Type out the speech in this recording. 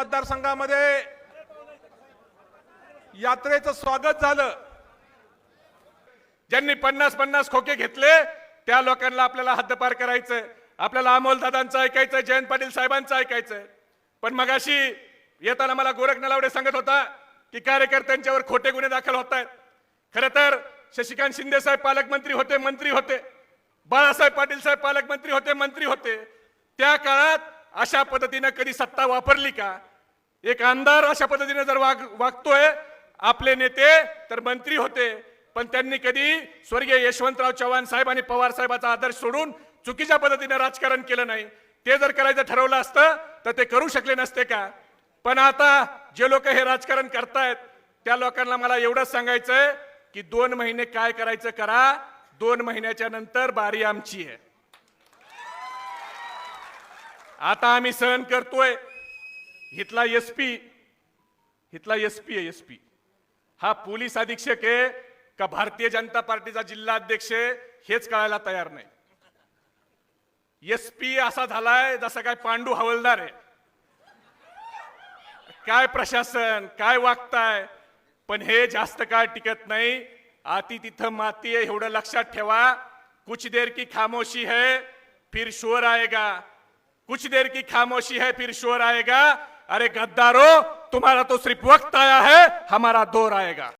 मतदारसंघामध्ये यात्रेचं स्वागत झालं. ज्यांनी पन्नास पन्नास खोके घेतले त्या लोकांना आपल्याला हद्दपार करायचंय. आपल्याला अमोल दादांचं ऐकायचं जयंत पाटील साहेबांचं ऐकायचंय. पण मगाशी येताना मला गोरख नलावडे सांगत होता की कार्यकर्त्यांच्यावर खोटे गुन्हे दाखल होत आहेत खरं तर शशिकांत शिंदे साहेब पालकमंत्री होते मंत्री होते. बाळासाहेब पाटील साहेब पालकमंत्री होते मंत्री होते. त्या काळात अशा पद्धतीनं कधी सत्ता वापरली का? एक आमदार अशा पद्धतीने जर वाग वागतोय आपले नेते तर मंत्री होते. पण त्यांनी कधी स्वर्गीय यशवंतराव चव्हाण साहेब आणि पवार साहेबाचा आदर्श सोडून चुकीच्या पद्धतीने राजकारण केलं नाही. ते जर करायचं ठरवलं असतं तर ते करू शकले नसते का? पण आता जे लोक हे राजकारण करतायत त्या लोकांना मला एवढंच सांगायचंय की दोन महिने काय करायचं करा दोन महिन्याच्या नंतर बारी आमची आहे. आता आम्ही सहन करतोय. हिथला एस पी इथला एस पी आहे एस पी हा पोलीस अधीक्षक आहे का भारतीय जनता पार्टीचा जिल्हा अध्यक्ष आहे हेच कळायला तयार नाही. एस पी असा झालाय जसा काय पांडू हवलदार आहे. काय प्रशासन काय वागताय पण हे जास्त काळ टिकत नाही. आती तिथं माती आहे एवढं लक्षात ठेवा. कुछ देर की खामोशी है फिर शोर आएगा. कुछ देर की खामोशी है फिर शोर आएगा. अरे गद्दारो तुम्हारा तो सिर्फ वक्त आया है हमारा दौर आएगा।